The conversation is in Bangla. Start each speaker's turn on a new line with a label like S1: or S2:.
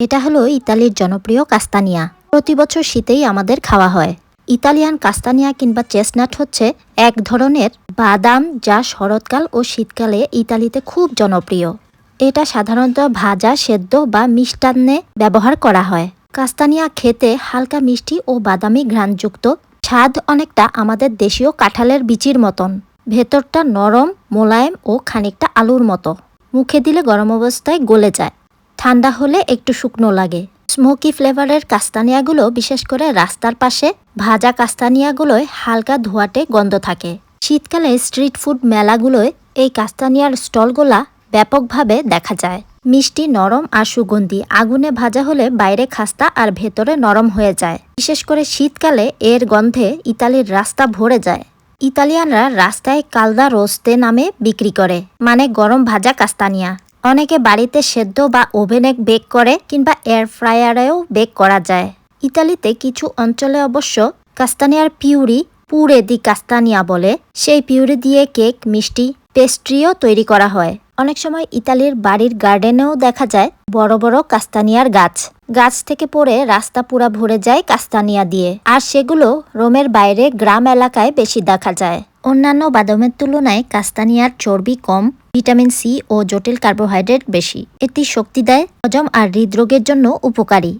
S1: এটা হলো ইতালির জনপ্রিয় কাস্তানিয়া। প্রতি বছর শীতেই আমাদের খাওয়া হয়। ইতালিয়ান কাস্তানিয়া কিংবা চেস্টনাট হচ্ছে এক ধরনের বাদাম যা শরৎকাল ও শীতকালে ইতালিতে খুব জনপ্রিয়। এটা সাধারণত ভাজা, সেদ্ধ বা মিষ্টান্নে ব্যবহার করা হয়। কাস্তানিয়া খেতে হালকা মিষ্টি ও বাদামি ঘ্রাণযুক্ত। স্বাদ অনেকটা আমাদের দেশীয় কাঁঠালের বিচির মতন। ভেতরটা নরম, মোলায়েম ও খানিকটা আলুর মতো। মুখে দিলে গরম অবস্থায় গলে যায়। ঠান্ডা হলে একটু শুকনো লাগে। স্মোকি ফ্লেভারের কাস্তানিয়াগুলো, বিশেষ করে রাস্তার পাশে ভাজা কাস্তানিয়াগুলোয় হালকা ধোয়াটে গন্ধ থাকে। শীতকালে স্ট্রিট ফুড মেলাগুলোয় এই কাস্তানিয়ার স্টলগুলা ব্যাপকভাবে দেখা যায়। মিষ্টি, নরম আর সুগন্ধি, আগুনে ভাজা হলে বাইরে খাস্তা আর ভেতরে নরম হয়ে যায়। বিশেষ করে শীতকালে এর গন্ধে ইতালির রাস্তা ভরে যায়। ইতালিয়ানরা রাস্তায় কালদা রোস্তে নামে বিক্রি করে মানে গরম ভাজা কাস্তানিয়া। অনেকে বাড়িতে সেদ্ধ বা ওভেনে বেক করে কিংবা এয়ার ফ্রায়ারেও বেক করা যায়। ইতালিতে কিছু অঞ্চলে অবশ্য কাস্তানিয়ার পিউরি, পুরে দি কাস্তানিয়া বলে। সেই পিউরি দিয়ে কেক, মিষ্টি, পেস্ট্রিও তৈরি করা হয়। অনেক সময় ইতালির বাড়ির গার্ডেনেও দেখা যায় বড় বড় কাস্তানিয়ার গাছ। গাছ থেকে পড়ে রাস্তা পুরা ভরে যায় কাস্তানিয়া দিয়ে। আর সেগুলো রোমের বাইরে গ্রাম এলাকায় বেশি দেখা যায়। অন্যান্য বাদামের তুলনায় কাস্তানিয়ার চর্বি কম, ভিটামিন সি ও জটিল কার্বোহাইড্রেট বেশি। এটি শক্তি দেয় হজম আর হৃদরোগের জন্য উপকারী।